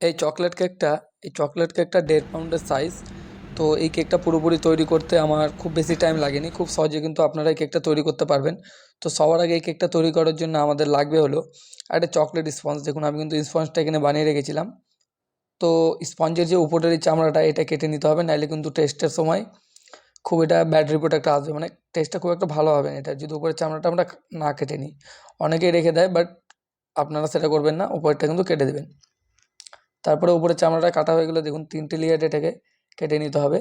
এই চকলেট কেকটা এই চকলেট কেকটা দেড় পাউন্ডের সাইজ তো এই কেকটা পুরোপুরি তৈরি করতে আমার খুব বেশি টাইম লাগেনি। খুব সহজে কিন্তু আপনারা এই কেকটা তৈরি করতে পারবেন। তো সবার আগে এই কেকটা তৈরি করার জন্য আমাদের লাগবে হলো একটা চকলেট স্পঞ্জ দেখুন, আমি কিন্তু স্পঞ্জটা এখানে বানিয়ে রেখেছিলাম। তো স্পঞ্জের যে উপরের এই চামড়াটা, এটা কেটে নিতে হবে নাহলে কিন্তু টেস্টের সময় খুব এটা ব্যাড রিপোর্ট একটা আসবে। মানে টেস্টটা খুব একটা ভালো হবে না এটা। যদি উপরের চামড়াটা আমরা না কেটে নিই। অনেকেই রেখে দেয় বাট আপনারা সেটা করবেন না, উপরেরটা কিন্তু কেটে দেবেন। তারপরে উপরের চামড়াটা কাটা হয়ে গেলে দেখুন তিনটে লেয়ার এটাকে কেটে নিতে হবে।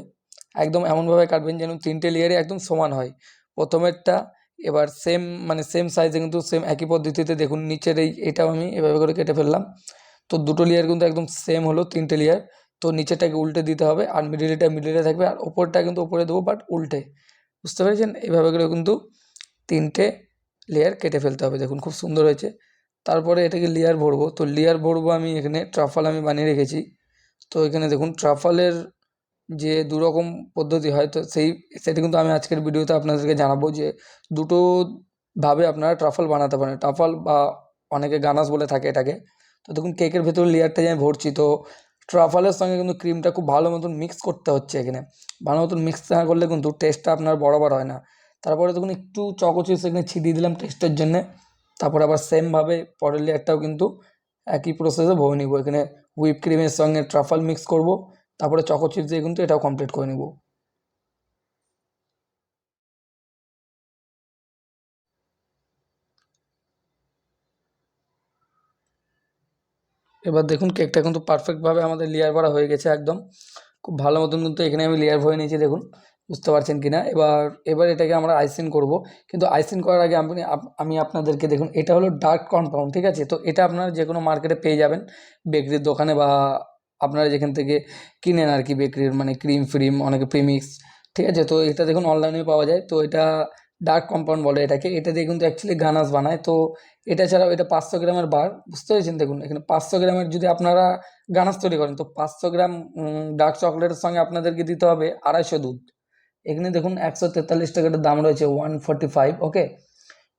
একদম এমনভাবে কাটবেন যেন তিনটে লেয়ারে একদম সমান হয়। প্রথমেরটা এবার সেম মানে সেম সাইজে কিন্তু সেম একই পদ্ধতিতে দেখুন নিচের এই, এটাও আমি এভাবে করে কেটে ফেললাম। তো দুটো লেয়ার কিন্তু একদম সেম হলো তিনটে লেয়ার তো নিচেরটাকে উল্টে দিতে হবে আর মিডিলটা মিডিলে থাকবে আর ওপরটা কিন্তু ওপরে দেবো বাট উল্টে। বুঝতে পেরেছেন? এভাবে করে কিন্তু তিনটে লেয়ার কেটে ফেলতে হবে। দেখুন খুব সুন্দর হয়েছে। তারপরে এটাকে লেয়ার ভরবো। তো লেয়ার ভরবো আমি এখানে ট্রাফাল আমি বানিয়ে রেখেছি। তো এখানে দেখুন ট্রাফালের যে দু রকম পদ্ধতি হয়, তো সেই, সেটা কিন্তু আমি আজকের ভিডিওতে আপনাদেরকে জানাব যে দুটো ভাবে আপনারা ট্রাফাল বানাতে পারেন। ট্রাফাল বা অনেকে গানাস বলে থাকে এটাকে। তো দেখুন কেকের ভেতরে লেয়ারটা আমি ভরছি। তো ট্রাফালের সঙ্গে কিন্তু ক্রিমটা খুব ভালো মতন মিক্স করতে হচ্ছে এখানে। ভালো মতন মিক্স না করলে কিন্তু টেস্টটা আপনার বরাবর হয় না। তারপরে দেখুন, একটু চকো চিপস এখানে ছিটিয়ে দিলাম টেস্টের জন্যে। তারপর আবার সেমভাবে পরের লেয়ারটাও কিন্তু একই প্রসেসে ভরে নিব। এখানে হুইপ ক্রিমের সঙ্গে ট্রাফাল মিক্স করব, তারপরে চকো চিপস দিয়ে কিন্তু এটাও কমপ্লিট করে নিব। এবার দেখুন কেকটা কিন্তু পারফেক্টভাবে আমাদের লেয়ার করা হয়ে গেছে একদম। খুব ভালো মতন কিন্তু এখানে আমি লেয়ার ভরে নিয়েছি দেখুন। বুঝতে পারছেন কি না এবার এবার এটাকে আমরা আইসিন করব। কিন্তু আইসিন করার আগে আপনি, আপ- আমি আপনাদেরকে দেখুন, এটা হলো ডার্ক কম্পাউন্ড ঠিক আছে? তো এটা আপনারা যে কোনো মার্কেটে পেয়ে যাবেন। বেকরির দোকানে বা আপনারা যেখান থেকে কিনেন আর কি বেকরির মানে ক্রিম ফ্রিম, অনেকে প্রিমিক্স ঠিক আছে? তো এটা দেখুন অনলাইনে পাওয়া যায়। তো এটা ডার্ক কম্পাউন্ড বলে এটাকে। এটা দিয়ে কিন্তু অ্যাকচুয়ালি গানাস বানায়। তো এটা ছাড়াও এটা পাঁচশো গ্রামের বার বুঝতে পেরেছেন? দেখুন, এখানে পাঁচশো গ্রামের যদি আপনারা গানাস তৈরি করেন, তো পাঁচশো গ্রাম ডার্ক চকলেটের সঙ্গে আপনাদেরকে দিতে হবে আড়াইশো দুধ। এখানে দেখুন একশো তেতাল্লিশ টাকাটার দাম রয়েছে ওয়ান ফর্টি ফাইভ, ওকে?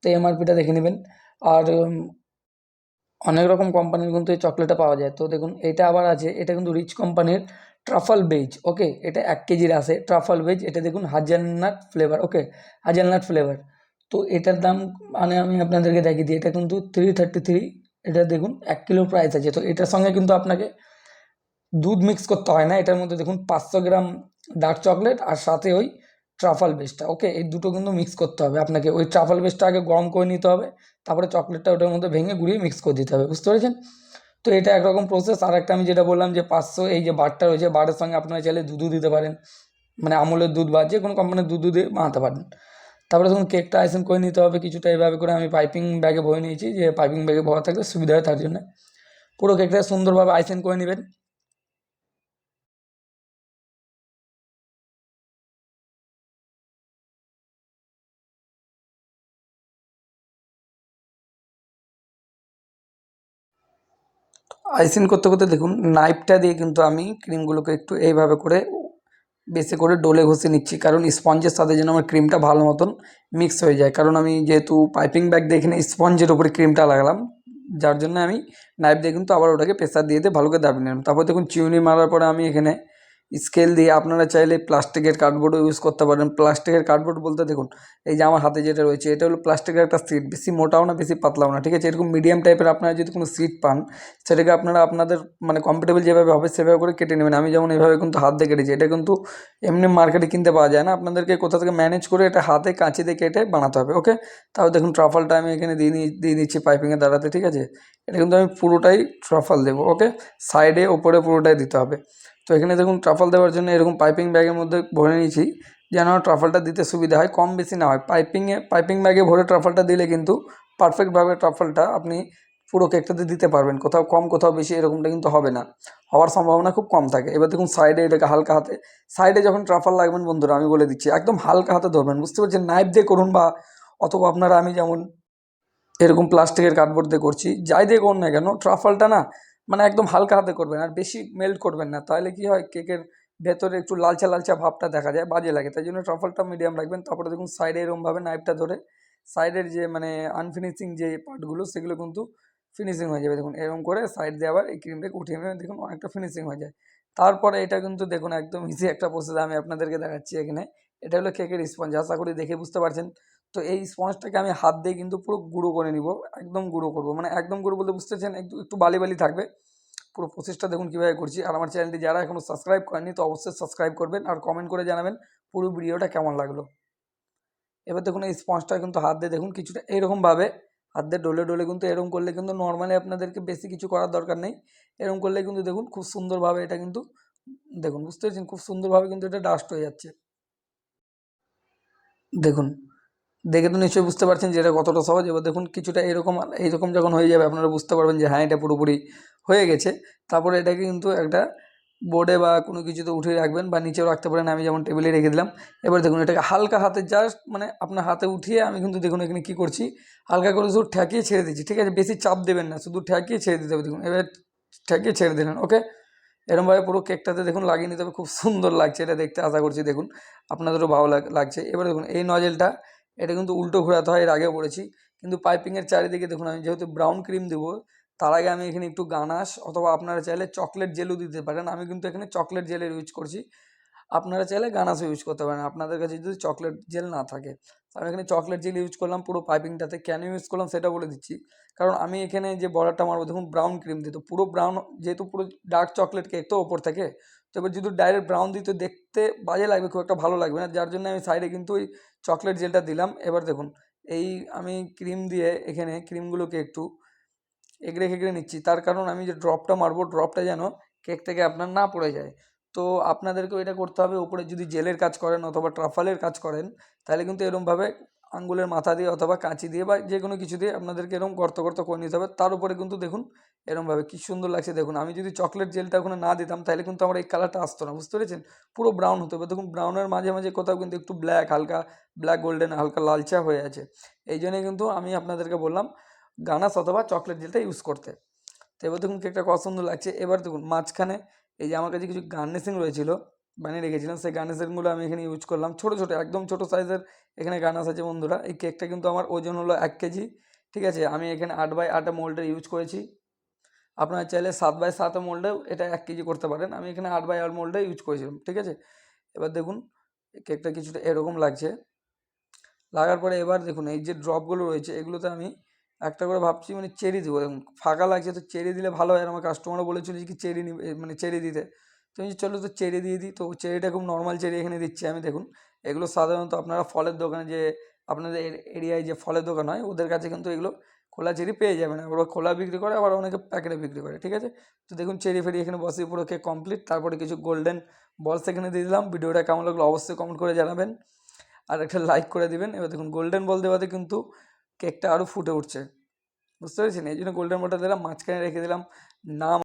তো এমআরপিটা দেখে নেবেন। আর অনেক রকম কোম্পানির কিন্তু এই চকলেটটা পাওয়া যায়। তো দেখুন, এটা আবার আছে, এটা কিন্তু রিচ কোম্পানির ট্রাফল বেজ ওকে? এটা এক কেজির আসে ট্রাফল বেজ এটা দেখুন হাজালনাট ফ্লেভার ওকে? হাজালনাট ফ্লেভার তো এটার দাম মানে আমি আপনাদেরকে দেখিয়ে দিই, এটা কিন্তু থ্রি থার্টি থ্রি এটা দেখুন এক কিলো প্রাইস আছে। তো এটার সঙ্গে কিন্তু আপনাকে দুধ মিক্স করতে হয় না, এটার মধ্যে দেখুন পাঁচশো গ্রাম ডার্ক চকলেট আর সাথে ওই ট্রাফল বেসটা ওকে এই দুটো কিন্তু মিক্স করতে হবে। আপনাকে ওই ট্রাফল বেসটা আগে গরম করে নিতে হবে, তারপরে চকলেটটা ওটার মধ্যে ভেঙে গুঁড়িয়ে মিক্স করে দিতে হবে, বুঝতে পেরেছেন? তো এটা একরকম প্রসেস আর একটা আমি যেটা বললাম যে পাঁচশো, এই যে বারটা রয়েছে, বারের সঙ্গে আপনারা চাইলে দুধও দিতে পারেন। মানে আমুলের দুধ বা যে কোনো কোম্পানির দুধ দিয়ে বানাতে পারেন। তারপরে দেখুন কেকটা আইসিং করে নিতে হবে, কিছুটা এভাবে করে আমি পাইপিং ব্যাগে ভরে নিয়েছি, যে পাইপিং ব্যাগে ভরা থাকলে সুবিধা হয় তার জন্য। পুরো কেকটা সুন্দরভাবে আইসিং করে নেবেন। আইসিং করতে করতে দেখুন, নাইফটা দিয়ে কিন্তু আমি ক্রিমগুলোকে একটু এইভাবে করে বেশি করে ডোলে ঘষে নিচ্ছি। কারণ স্পঞ্জের সাথে যেন আমার ক্রিমটা ভালো মতন মিক্স হয়ে যায়। কারণ আমি যেহেতু পাইপিং ব্যাগ দিয়ে এখানে স্পঞ্জের উপরে ক্রিমটা লাগালাম, যার জন্য আমি নাইফ দিয়ে কিন্তু আবার ওটাকে প্রেসার দিয়ে দিয়ে ভালো করে দাবি নিলাম। তারপর দেখুন, চিউনি মারার পরে আমি এখানে স্কেল দিয়ে আপনারা চাইলে প্লাস্টিকের কার্ডবোর্ডও ইউজ করতে পারেন। প্লাস্টিকের কার্ডবোর্ড বলতে দেখুন, এই যে আমার হাতে যেটা রয়েছে, এটা হলো প্লাস্টিকের একটা সিট বেশি মোটাও না, বেশি পাতলাও না, ঠিক আছে? এরকম মিডিয়াম টাইপের আপনারা যদি কোনো সিট পান, সেটাকে আপনারা আপনাদের মানে কমফোর্টেবল যেভাবে হবে, সেভাবে করে কেটে নেবেন। আমি যেমন এভাবে কিন্তু হাত দিয়ে কেটেছি, এটা কিন্তু এমনি মার্কেটে কিনতে পাওয়া যায় না। আপনাদেরকে কোথা থেকে ম্যানেজ করে এটা হাতে কাঁচি দিয়ে কেটে বানাতে হবে ওকে তাও দেখুন ট্রাফলটা আমি এখানে দিয়ে দিয়ে দিচ্ছি পাইপিংয়ে দাঁড়াতে ঠিক আছে? এটা কিন্তু আমি পুরোটাই ট্রাফল দেবো ওকে সাইডে ওপরে পুরোটাই দিতে হবে। তো এখানে দেখুন ট্রাফল দেওয়ার জন্য এরকম পাইপিং ব্যাগের মধ্যে ভরে নিয়েছি, যেন ট্রাফলটা দিতে সুবিধা হয়, কম বেশি না হয়। পাইপিংয়ে পাইপিং ব্যাগে ভরে ট্রাফলটা দিলে কিন্তু পারফেক্টভাবে ট্রাফলটা আপনি পুরো কেকটাতে দিতে পারবেন। কোথাও কম, কোথাও বেশি এরকমটা কিন্তু হবে না। হওয়ার সম্ভাবনা খুব কম থাকে। এবার দেখুন সাইডে এটাকে হালকা হাতে সাইডে যখন ট্রাফল লাগবেন বন্ধুরা, আমি বলে দিচ্ছি, একদম হালকা হাতে ধরবেন। বুঝতে পারছেন? নাইফ দিয়ে করুন বা অথবা আপনারা আমি যেমন এরকম প্লাস্টিকের কার্ডবোর্ড দিয়ে করছি, যাই দিয়ে করুন না কেন ট্রাফলটা না মানে একদম হালকা হাতে করবেন আর বেশি মেল্ট করবেন না। তাহলে কি হয়, কেকের ভেতরে একটু লালচা লালচা ভাবটা দেখা যায়, বাজে লাগে। তাই জন্য ট্রাফলটা মিডিয়াম রাখবেন। তারপরে দেখুন সাইডে এরকমভাবে নাইফটা ধরে সাইডের যে মানে আনফিনিশিং যে পার্টগুলো সেগুলো কিন্তু ফিনিশিং হয়ে যাবে। দেখুন, এরকম করে সাইড দিয়ে আবার এই ক্রিমটাকে উঠিয়ে নেবেন। দেখুন, অনেকটা ফিনিশিং হয়ে যায়। তারপরে এটা কিন্তু দেখুন, একদম ইজি একটা প্রসেস আমি আপনাদেরকে দেখাচ্ছি এখানে। এটা হলো কেকের স্পঞ্জ আশা করি দেখে বুঝতে পারছেন। তো এই স্পঞ্জটাকে আমি হাত দিয়ে কিন্তু পুরো গুঁড়ো করে নিব, একদম গুঁড়ো করব। মানে একদম গুঁড়ো বলতে বুঝতেছেন একটু একটু বালি বালি থাকবে। পুরো প্রসেসটা দেখুন কীভাবে করছি। আর আমার চ্যানেলটি যারা এখনও সাবস্ক্রাইব করেনি তো অবশ্যই সাবস্ক্রাইব করবেন আর কমেন্ট করে জানাবেন পুরো ভিডিওটা কেমন লাগল। এবার দেখুন এই স্পঞ্জটা কিন্তু হাত দিয়ে দেখুন কিছুটা এরকমভাবে, হাত দিয়ে ডলে ডলে কিন্তু এরকম করলে কিন্তু নর্মালি আপনাদেরকে বেশি কিছু করার দরকার নেই। এরকম করলে কিন্তু দেখুন খুব সুন্দরভাবে এটা কিন্তু, দেখুন বুঝতে পারছেন, খুব সুন্দরভাবে কিন্তু এটা ডাস্ট হয়ে যাচ্ছে। দেখুন দেখে তো নিশ্চয়ই বুঝতে পারছেন যে এটা কতটা সহজ। এবার দেখুন, কিছুটা এরকম, এইরকম যখন হয়ে যাবে, আপনারা বুঝতে পারবেন যে হ্যাঁ এটা পুরোপুরি হয়ে গেছে। তারপরে এটাকে কিন্তু একটা বোর্ডে বা কোনো কিছুতে উঠিয়ে রাখবেন বা নিচেও রাখতে পারেন। আমি যেমন টেবিলে রেখে দিলাম। এবার দেখুন, এটাকে হালকা হাতে জাস্ট মানে আপনার হাতে উঠিয়ে আমি কিন্তু দেখুন এখানে কী করছি, হালকা করে শুধু ঠেকিয়ে ছেড়ে দিচ্ছি। ঠিক আছে, বেশি চাপ দেবেন না, শুধু ঠেকিয়ে ছেড়ে দিতে হবে দেখুন। এবার ঠেকিয়ে ছেড়ে দিলেন ওকে এরমভাবে পুরো কেকটাতে দেখুন লাগিয়ে নিতে হবে। খুব সুন্দর লাগছে এটা দেখতে, আশা করছি দেখুন। আপনাদেরও ভালো লাগ- লাগছে। এবার দেখুন, এই নজেলটা এটা কিন্তু উল্টো ঘোরাতে হয় এর আগে বলেছি। কিন্তু পাইপিংয়ের চারিদিকে দেখুন, আমি যেহেতু ব্রাউন ক্রিম দেবো, তার আগে আমি এখানে একটু গানাশ অথবা আপনারা চাইলে চকলেট জেলও দিতে পারেন। আমি কিন্তু এখানে চকলেট জেলের ইউজ করছি। আপনারা চাইলে গানাশও ইউজ করতে পারেন। আপনাদের কাছে যদি চকলেট জেল না থাকে। আমি এখানে চকলেট জেল ইউজ করলাম পুরো পাইপিংটাতে কেন ইউজ করলাম সেটা বলে দিচ্ছি। কারণ আমি এখানে যে বর্ডারটা মারবো, দেখুন ব্রাউন ক্রিম দিই তো পুরো ব্রাউন যেহেতু পুরো ডার্ক চকলেট কেক তো ওপর থেকে তো এবার যদি ডাইরেক্ট ব্রাউন দিতে দেখতে বাজে লাগবে, খুব একটা ভালো লাগবে না। যার জন্য আমি সাইডে কিন্তু ওই চকলেট জেলটা দিলাম। এবার দেখুন, এই আমি ক্রিম দিয়ে এখানে ক্রিমগুলোকে একটু এগড়ে খেগড়ে নিচ্ছি। তার কারণ আমি যে ড্রপটা মারবো ড্রপটা যেন কেক থেকে আপনার না পড়ে যায়। তো আপনাদেরকেও এটা করতে হবে। উপরে যদি জেলের কাজ করেন অথবা ট্রাফালের কাজ করেন, তাহলে কিন্তু এরমভাবে আঙ্গুলের মাথা দিয়ে অথবা কাঁচি দিয়ে বা যে কোনো কিছু দিয়ে আপনাদেরকে এরকম গর্ত গর্ত করে নিতে হবে। তার উপরে কিন্তু দেখুন এরমভাবে কী সুন্দর লাগছে। দেখুন, আমি যদি চকলেট জেলটা ওখানে না দিতাম তাহলে কিন্তু আমার এই কালারটা আসতো না, বুঝতে পেরেছেন? পুরো ব্রাউন হতো এবার দেখুন ব্রাউনের মাঝে মাঝে কোথাও কিন্তু একটু ব্ল্যাক হালকা ব্ল্যাক গোল্ডেন হালকা লালচা হয়ে আছে। এই জন্যই কিন্তু আমি আপনাদেরকে বললাম, গানাস অথবা চকলেট জেলটা ইউজ করতে। তো এবার দেখুন কেকটা কত সুন্দর লাগছে। এবার দেখুন, মাঝখানে এই যে আমার কাছে কিছু গার্নিশিং রয়েছিল বানিয়ে রেখেছিলাম। সেই গার্নিশিংগুলো আমি এখানে ইউজ করলাম। ছোটো ছোটো, একদম ছোটো সাইজের এখানে গানাস আছে বন্ধুরা। এই কেকটা কিন্তু আমার ওজন হলো এক কেজি। ঠিক আছে? আমি এখানে আট বাই আট মোল্ডের ইউজ করেছি। আপনারা চাইলে সাত বাই সাত মোল্ডেও এটা এক কেজি করতে পারেন। আমি এখানে আট বাই আট মোল্ডে ইউজ করেছিলাম। ঠিক আছে? এবার দেখুন কেকটা কিছুটা এরকম লাগছে। লাগার পরে এবার দেখুন, এই যে ড্রপগুলো রয়েছে, এগুলোতে আমি একটা করে ভাবছি মানে চেরি দেবো। দেখুন, ফাঁকা লাগছে তো চেরি দিলে ভালো হয়। আর আমার কাস্টমারও বলেছিল যে কি চেরি নিবে মানে চেরি দিতে। তো চলো তো চেরি দিয়ে দিই। তো চেরিটা খুব নর্মাল চেরি এখানে দিচ্ছি আমি, দেখুন। এগুলো সাধারণত আপনারা ফলের দোকানে যে আপনাদের এরিয়ায় যে ফলের দোকান হয়, ওদের কাছে কিন্তু এগুলো খোলা চেরি পেয়ে যাবেন। ওরা খোলা বিক্রি করে, আবার অনেকে প্যাকেটে বিক্রি করে, ঠিক আছে? তো দেখুন, চেরি ফেরি এখানে বসিয়ে পুরো কেক কমপ্লিট তারপরে কিছু গোল্ডেন বলস এখানে দিয়ে দিলাম। ভিডিওটা কেমন লাগল অবশ্যই কমেন্ট করে জানাবেন। আর একটা লাইক করে দিবেন। এবার দেখুন গোল্ডেন বল দেওয়াতে কিন্তু কেকটা আরও ফুটে উঠছে। বুঝতে পেরেছেন? এই জন্য গোল্ডেন বলটা দিলাম। মাঝখানে রেখে দিলাম। নাম